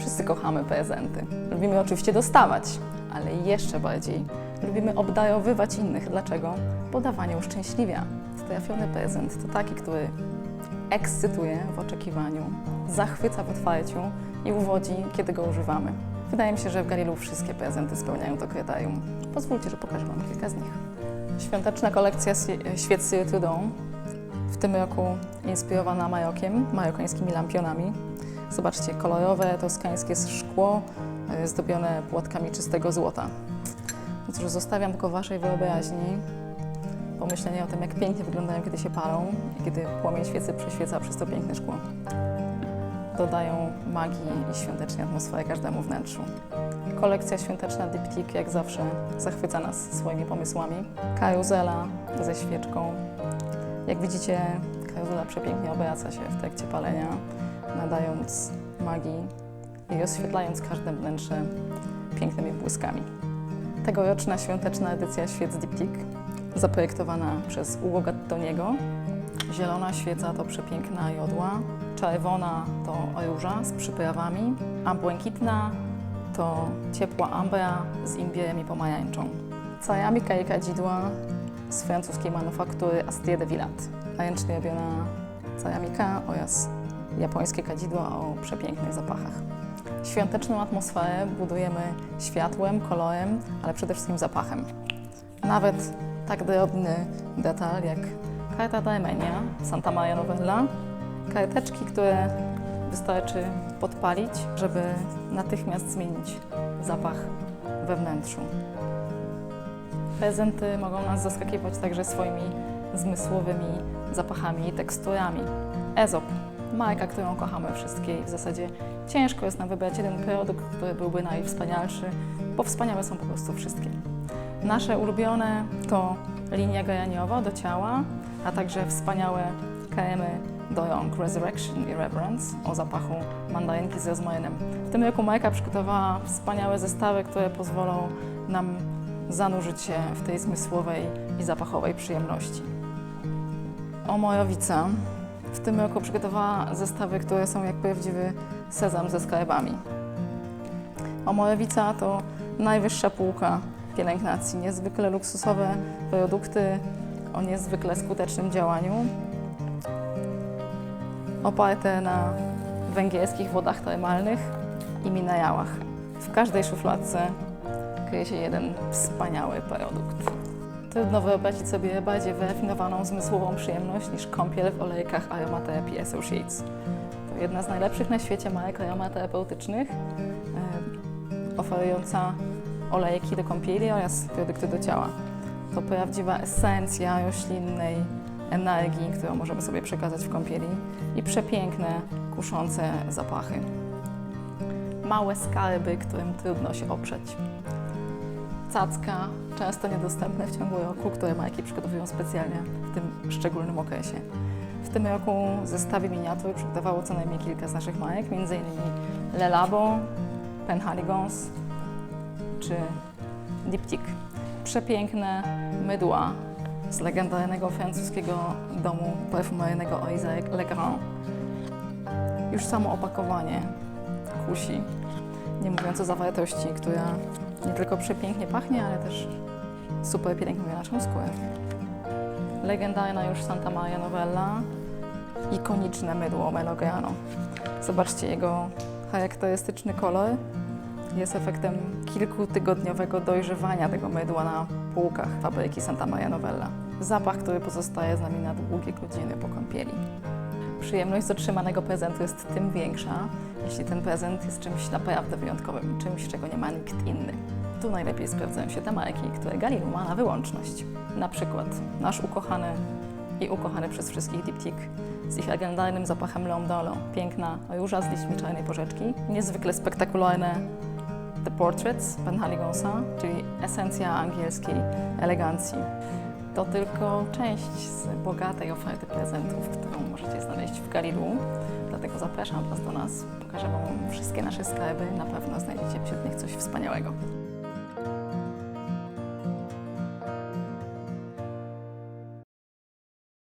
Wszyscy kochamy prezenty. Lubimy oczywiście dostawać, ale jeszcze bardziej lubimy obdarowywać innych. Dlaczego? Bo dawanie uszczęśliwia. Trafiony prezent to taki, który ekscytuje w oczekiwaniu, zachwyca w otwarciu i uwodzi, kiedy go używamy. Wydaje mi się, że w Galilu wszystkie prezenty spełniają to kryterium. Pozwólcie, że pokażę Wam kilka z nich. Świąteczna kolekcja świec Syrtudą, w tym roku inspirowana Marokiem, marokańskimi lampionami. Zobaczcie, kolorowe toskańskie szkło e, zdobione płatkami czystego złota. No cóż, zostawiam tylko Waszej wyobraźni pomyślenie o tym, jak pięknie wyglądają, kiedy się palą i kiedy płomień świecy prześwieca przez to piękne szkło. Dodają magii i świątecznej atmosfery każdemu wnętrzu. Kolekcja świąteczna Diptyque jak zawsze zachwyca nas swoimi pomysłami. Karuzela ze świeczką. Jak widzicie, karuzela przepięknie obraca się w trakcie palenia, nadając magii i rozświetlając każde wnętrze pięknymi błyskami. Tegoroczna świąteczna edycja świec Diptyque zaprojektowana przez Ugo Gattoniego. Zielona świeca to przepiękna jodła, czerwona to róża z przyprawami, a błękitna to ciepła ambra z imbirem i pomarańczą. Ceramika i kadzidła z francuskiej manufaktury Astier de Villat. Ręcznie robiona ceramika oraz japońskie kadzidła o przepięknych zapachach. Świąteczną atmosferę budujemy światłem, kolorem, ale przede wszystkim zapachem. Nawet tak drobny detal jak karta Darmenia Santa Maria Novella. Karteczki, które wystarczy podpalić, żeby natychmiast zmienić zapach we wnętrzu. Prezenty mogą nas zaskakiwać także swoimi zmysłowymi zapachami i teksturami. Ezop, marka, którą kochamy wszystkie i w zasadzie ciężko jest nam wybrać jeden produkt, który byłby najwspanialszy, bo wspaniałe są po prostu wszystkie. Nasze ulubione to linia gajaniowa do ciała, a także wspaniałe kremy do rąk Resurrection i Reverence o zapachu mandarynki z rozmarynem. W tym roku Majka przygotowała wspaniałe zestawy, które pozwolą nam zanurzyć się w tej zmysłowej i zapachowej przyjemności. Omojowica w tym roku przygotowała zestawy, które są jak prawdziwy sezam ze skarbami. Omojowica to najwyższa półka pielęgnacji. Niezwykle luksusowe produkty o niezwykle skutecznym działaniu, oparte na węgierskich wodach termalnych i minerałach. W każdej szufladce kryje się jeden wspaniały produkt. Trudno wyobrazić sobie bardziej wyrafinowaną zmysłową przyjemność niż kąpiel w olejkach Aromatherapy Associates. To jedna z najlepszych na świecie marek aromaterapeutycznych, oferująca olejki do kąpieli oraz produkty do ciała. To prawdziwa esencja roślinnej energii, którą możemy sobie przekazać w kąpieli i przepiękne, kuszące zapachy. Małe skarby, którym trudno się oprzeć. Cacka, często niedostępne w ciągu roku, które marki przygotowują specjalnie w tym szczególnym okresie. W tym roku zestawy miniatur przygotowało co najmniej kilka z naszych marek, m.in. Le Labo, Penhaligons, czy Diptyque. Przepiękne mydła z legendarnego francuskiego domu perfumeryjnego Oise Le Grand. Już samo opakowanie kusi, nie mówiąc o zawartości, która nie tylko przepięknie pachnie, ale też super pielęgnuje naszą skórę. Legendarna już Santa Maria Novella, ikoniczne mydło Melograno. Zobaczcie jego charakterystyczny kolor, jest efektem kilkutygodniowego dojrzewania tego mydła na półkach fabryki Santa Maria Novella. Zapach, który pozostaje z nami na długie godziny po kąpieli. Przyjemność z otrzymanego prezentu jest tym większa, jeśli ten prezent jest czymś naprawdę wyjątkowym, czymś, czego nie ma nikt inny. Tu najlepiej sprawdzają się te marki, które Galilu ma na wyłączność. Na przykład nasz ukochany i ukochany przez wszystkich Diptyque z ich legendarnym zapachem Lomdolo. Piękna róża z liśćmi czarnej porzeczki, niezwykle spektakularne The Portraits Penhaligonsa, czyli esencja angielskiej elegancji. To tylko część z bogatej oferty prezentów, którą możecie znaleźć w Galilu. Dlatego zapraszam Was do nas. Pokażę Wam wszystkie nasze skarby. Na pewno znajdziecie wśród nich coś wspaniałego.